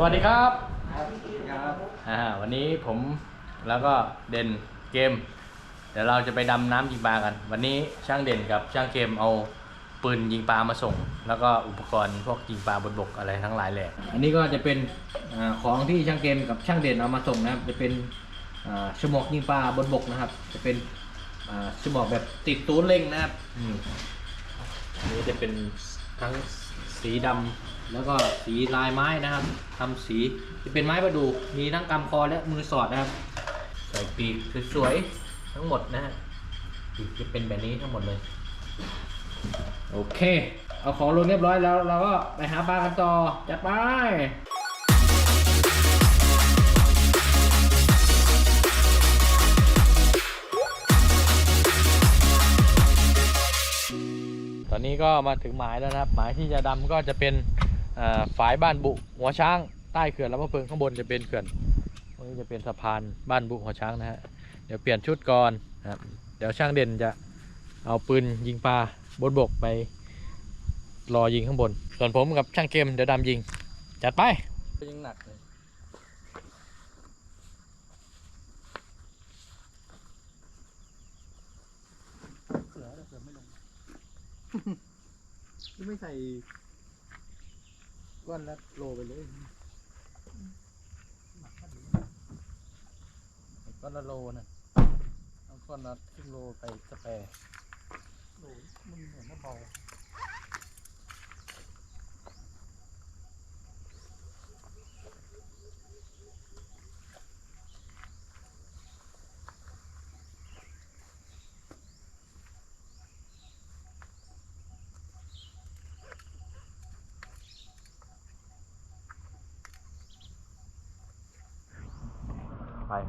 สวัสดีครับครับอ่าวันนี้ผมแล้วก็เด่นเกม เดี๋ยวเราจะไปดำน้ำยิงปลากัน วันนี้ช่างเด่นกับช่างเกมเอาปืนยิงปลามาส่ง แล้วก็อุปกรณ์พวกยิงปลาบนบกอะไรทั้งหลายแหละอันนี้ก็จะเป็นอาของที่ช่างเกมกับช่างเด่นเอามาส่งนะครับจะเป็นอ่าฉมวกยิงปลาบนบกนะครับ จะเป็นอ่าฉมวกแบบติดตูนเล็งนะครับ อืมอันนี้จะเป็นทั้งสีดำ แล้วก็สีลายไม้นะครับทำสีจะเป็นไม้ประดู่มีทั้งกำคอและมือสอดนะครับ ใส่ปีกสวยๆทั้งหมดนะฮะปีกจะเป็นแบบนี้ทั้งหมดเลย โอเค เอาของลงเรียบร้อยแล้ว เราก็ไปหาปลากันต่อจัดไปตอนนี้ก็มาถึงหมายแล้วนะครับ หมายที่จะดำก็จะเป็น ฝายบ้านบุหัวช้างใต้เขื่อนลำพะเพิงข้างบนจะเป็นเขื่อนตรงนี้จะเป็นสะพานบ้านบุหัวช้างนะฮะเดี๋ยวเปลี่ยนชุดก่อนนะครับเดี๋ยวช่างเด่นจะเอาปืนยิงปลาบนบกไปรอยิงข้างบน ส่วนผมกับช่างเกมเดี๋ยวดำยิง จัดไปยิงหนักเลยเสือแต่เสือไม่ลงไม่ใส่ ก้อนละโลไปเลยก้อนละโลนะเอาก้อนละครึ่งโลไปสแปรโลมันเหมือนว่าเบา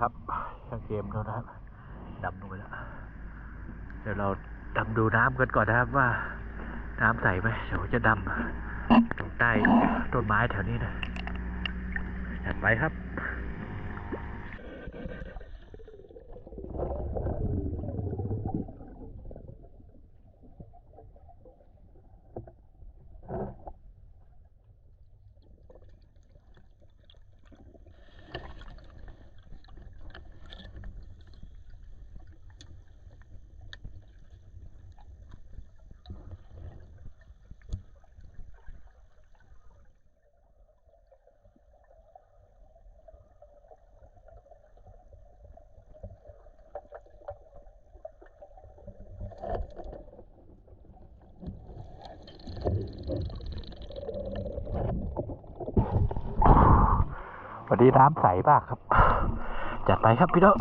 ครับช่างเกมแล้วนะครับดำลงไปแล้วเดี๋ยวเราดำดูน้ำกันก่อนนะครับว่า น้ำใสไหมเดี๋ยวจะดำตรงใต้ต้นไม้แถวนี้นะจัดไปครับ วั นี้น้ำใสมากครับ จัดไปครับพี่น้อง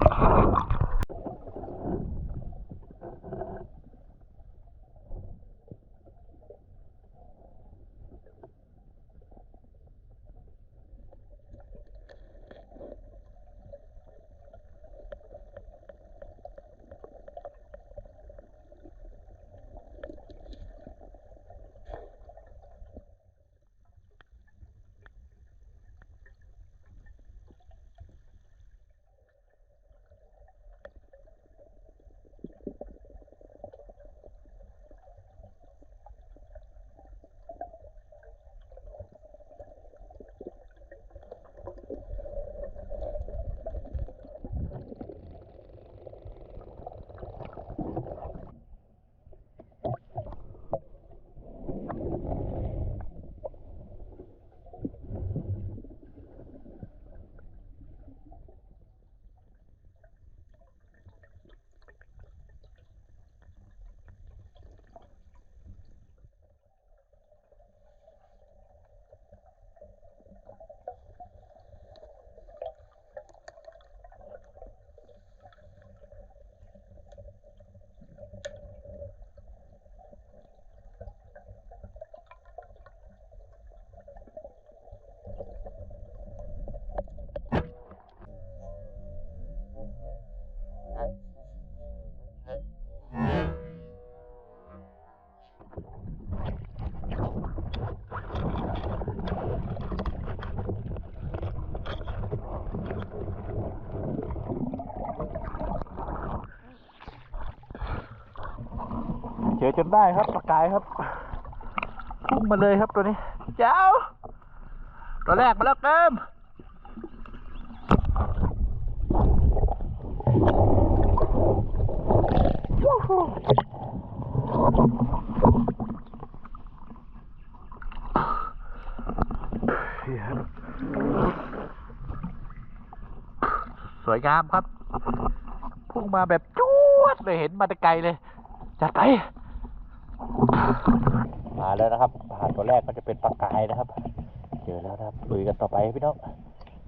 เจอจนได้ครับปลากายครับพุ่งมาเลยครับตัวนี้ เจ้า ตัวแรกมาแล้วเกมสวยงามครับ พุ่งมาแบบจวดเลยเห็นมาแต่ไกลเลย จัดไป มาแล้วนะครับ ผ่านตัวแรกก็จะเป็นปลากายนะครับ เจอแล้วครับลุยกันต่อไปพี่น้อง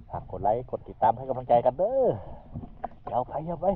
ฝากกดไลค์กดติดตามให้กำลังใจกันเด้อยาเอาไปอย่าไป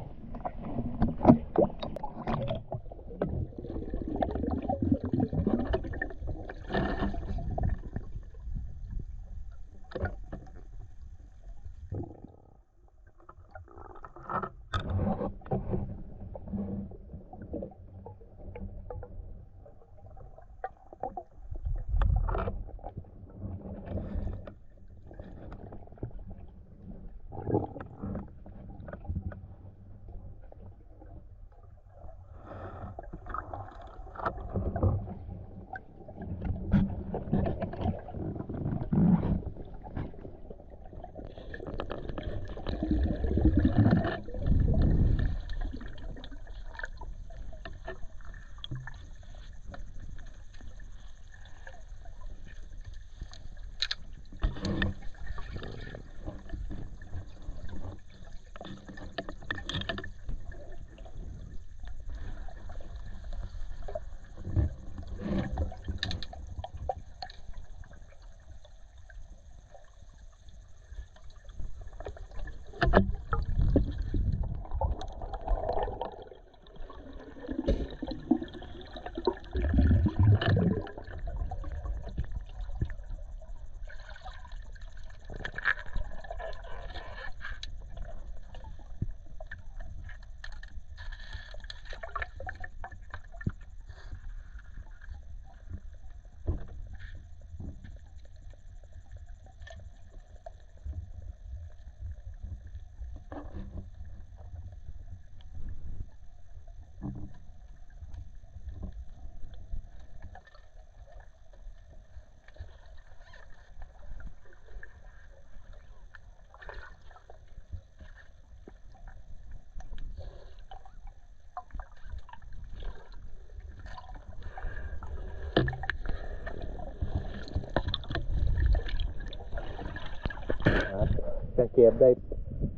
จังเกมได้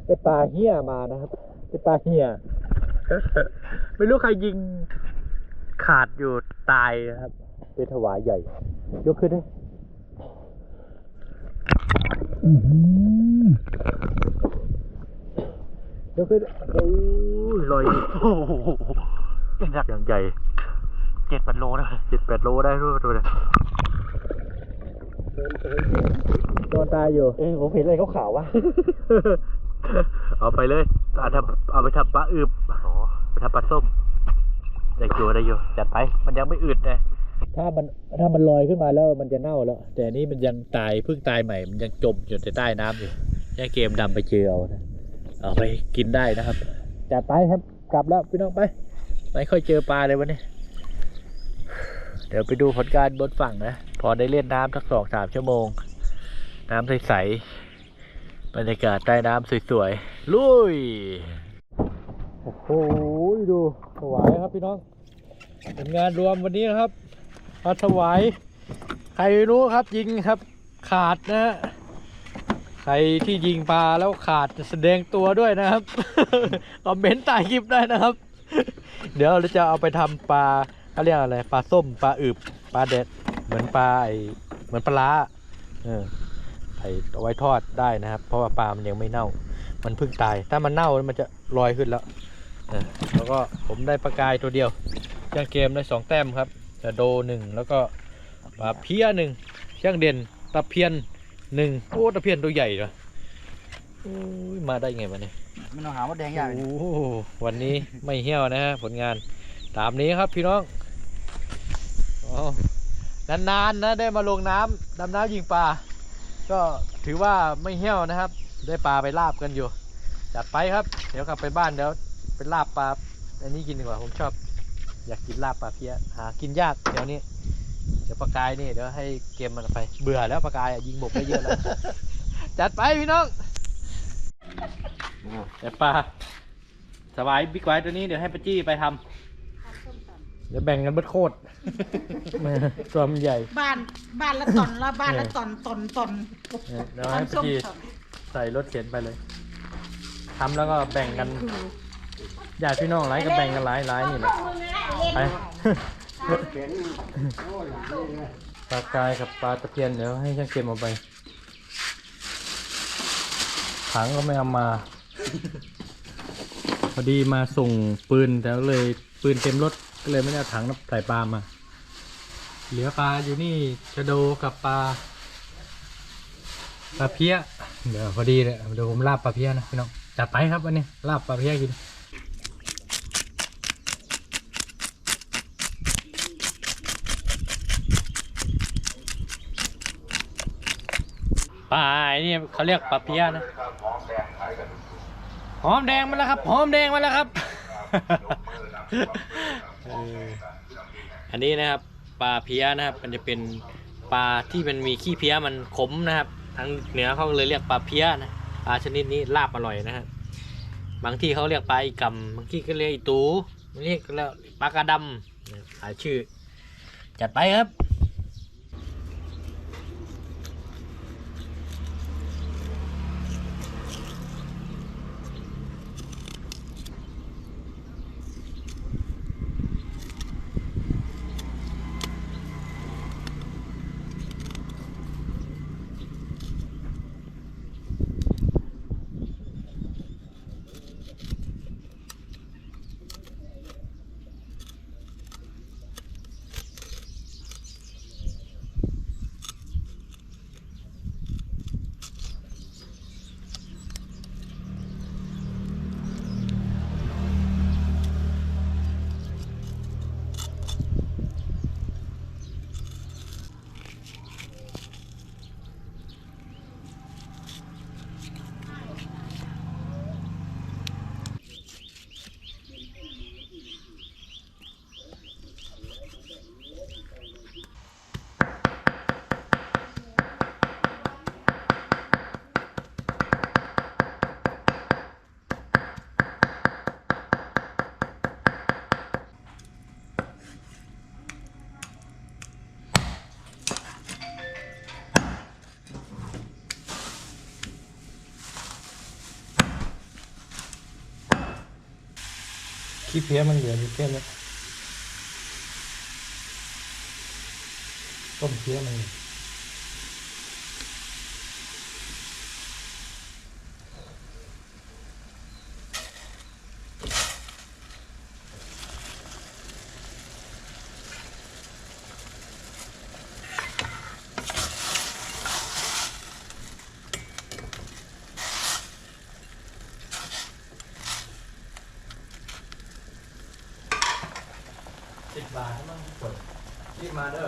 ได้ปลาเหี้ยมานะครับได้ปลาเหี้ยไม่รู้ใครยิงขาดอยู่ตายนะครับ เป็นถวายใหญ่ ยกขึ้นดิยกขึ้นโอ้ยลอยโอ้โหยังยักษ์อย่างใหญ่เจ็ดแปดโลนะเจ็ดแปดโลได้รู้ดูเลย ตัวตายอยู่ เออผมเห็นอะไรขาวๆวะเอาไปเลยเอาทำเอาไปทำปลาอึบไปทำปลาส้ม ได้อยู่ได้อยู่จัดไป มันยังไม่อืดเลยถ้ามันถ้ามันลอยขึ้นมาแล้วมันจะเน่าแล้ว แต่อันนี้มันยังตายเพิ่งตายใหม่ มันยังจมอยู่ในใต้น้ำอยู่แค่เกมดำไปเจอเอานะเอาไปกินได้นะครับจัดไปครับกลับแล้วพี่น้องไป ไม่ค่อยเจอปลาเลยวันนี้เดี๋ยวไปดูผลการบนฝั่งนะ พอได้เล่นน้ำสักสองสามชั่วโมง น้ำใสๆบรรยากาศใต้น้ำสวยๆ ลุย โอ้โห ดูถวายครับพี่น้อง เป็นงานรวมวันนี้นะครับพัดถวาย ใครรู้ครับยิงครับขาดนะฮะใครที่ยิงปลาแล้วขาดแสดงตัวด้วยนะครับ คอมเมนต์ใต้คลิปได้นะครับ เดี๋ยวเราจะเอาไปทำปลาเขาเรียกอะไร ปลาส้ม ปลาอึบ ปลาเด็ด เหมือนปลาไอเหมือนปลาร้าเออ ไผ่เอาไว้ทอดได้นะครับ เพราะว่าปลามันยังไม่เน่า มันเพิ่งตาย ถ้ามันเน่ามันจะลอยขึ้นแล้วเออแล้วก็ผมได้ปลากายตัวเดียวช่างเกมได้สองแต้มครับแต่โดหนึ่งแล้วก็ปลาเพี้ยหนึ่งช่างเด่นตะเพียนหนึ่งโอ้ตะเพียนตัวใหญ่เหรอโอ้ยมาได้ไงวะเนี่ยมันเอาหาว่าแดงใหญ่โอ้โหวันนี้ไม่เหี้ยวนะฮะผลงานตามนี้ครับพี่น้องอ๋อนานๆนะได้มาลงน้ำดำน้ำยิงปลา ก็ถือว่าไม่เหี้ยวนะครับ ได้ปลาไปลาบกันอยู่ จัดไปครับ เดี๋ยวกลับไปบ้านเดี๋ยวไปลาบปลา อันนี้กินดีกว่าผมชอบ อยากกินลาบปลาเพี้ยหากินยากเดี๋ยวนี้ เดี๋ยวปลากายนี่เดี๋ยวให้เกมมันไป เบื่อแล้วปลากายอะยิงบกได้เยอะแล้ว จัดไปพี่น้องเดี๋ยวปลาสบายบิ๊กไว้ตัวนี้เดี๋ยวให้ป้าจี้ไปทำ เดี๋ยวแบ่งกันเบิดโคตรตัวมันใหญ่ บ้านบ้านละตอนละบ้านละตอนตอนตอนเนี่ยเดี๋ยวให้ป้าจี้ใส่รถเข็นไปเลยทำแล้วก็แบ่งกันญาติพี่น้องหลายก็แบ่งกันหลายหลายนี่แหละไปปลากายกับปลาตะเพียนเดี๋ยวให้ช่างเกมเอาไป ถังก็ไม่เอามา พอดีมาส่งปืนแต่ก็เลยปืนเต็มรถ ก็เลยไม่ได้เอาถังใส่ปลามา เหลือปลาอยู่นี่ชะโดกับปลาปลาเพี้ยเดี๋ยวพอดีเลยเดี๋ยวผมลาบปลาเพี้ยนะพี่น้องจัดไปครับวันนี้ลาบปลาเพี้ยกินปลาไอ้นี่เขาเรียกปลาเพี้ยนะหอมแดงมาแล้วครับหอมแดงมาแล้วครับ อันนี้นะครับปลาเพี้ยนะครับ มันจะเป็นปลาที่มันมีขี้เพี้ยมันขมนะครับทางเหนือเขาเลยเรียกปลาเพี้ยนะปลาชนิดนี้ลาบอร่อยนะฮะบางที่เขาเรียกปลาอีกำบางที่ก็เรียกอีตูบางที่ก็เรียกปลากระดำหลายชื่อ จัดไปครับ ขี้เพี้ยมันเหลืออยู่แค่นี้ต้นเพี้ยมัน สิ บาทมั้งกดรีบมาเด้อ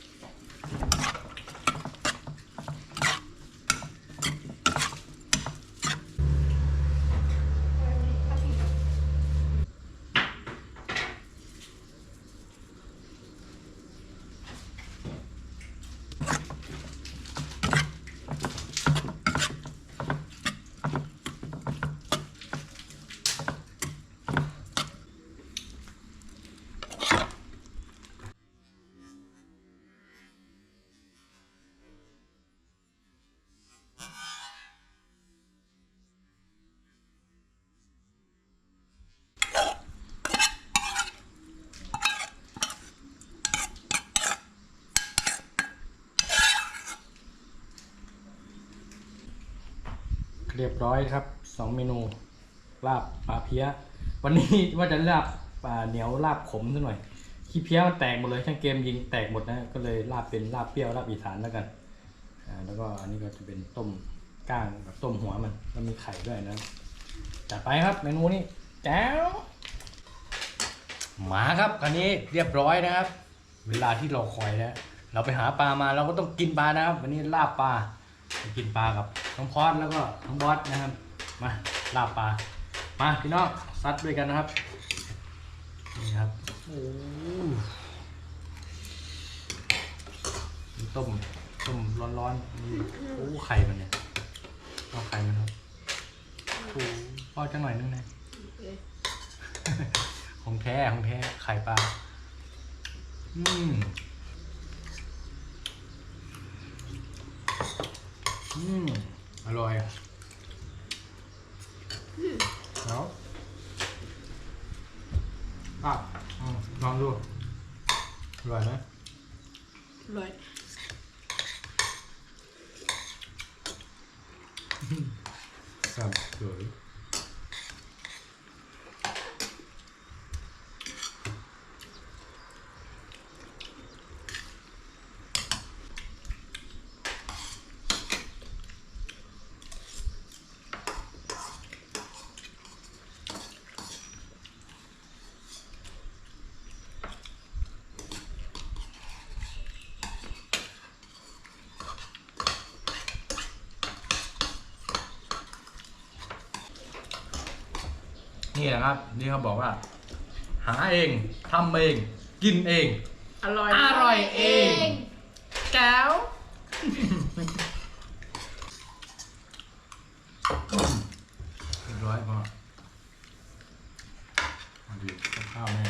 รียบร้อยครับสองเมนูลาบปลาเพี้ย วันนี้ว่าจะลาบปลาเหนียวลาบขมซะหน่อยขี้เพี้ยมันแตกหมดเลยช่างเกมยิงแตกหมดนะก็เลยลาบเป็นลาบเปรี้ยวลาบอีสานแล้วกันอ่าแล้วก็อันนี้ก็จะเป็นต้มก้างกับต้มหัวมันแล้วมีไข่ด้วยนะจัดไปครับเมนูนี้แจ๋วหมาครับคันนี้เรียบร้อยนะครับ เวลาที่เราคอยแล้วเราไปหาปลามาเราก็ต้องกินปลานะครับ วันนี้ลาบปลา กินปลากับน้องพอดแล้วก็น้องบอสนะครับ มาลาบปลา มาพี่น้องซัดด้วยกันนะครับ นี่ครับโอ้ต้มต้มร้อนๆนี่โอ้ไข่มันเนี่ยเอาไข่มันครับโอ้พ่อจังหน่อยนึงนะของแท้ของแท้ไข่ปลาอืม อืมอร่อยอะแล้วอะอืมลองดูอร่อยไหมเลยครับสวย นี่แหละครับ นี่เขาบอกว่า หาเองทำเอง กินเอง อร่อยอร่อยเอง แก้ว เรียบร้อยพ่อมาดูกับข้าวแม่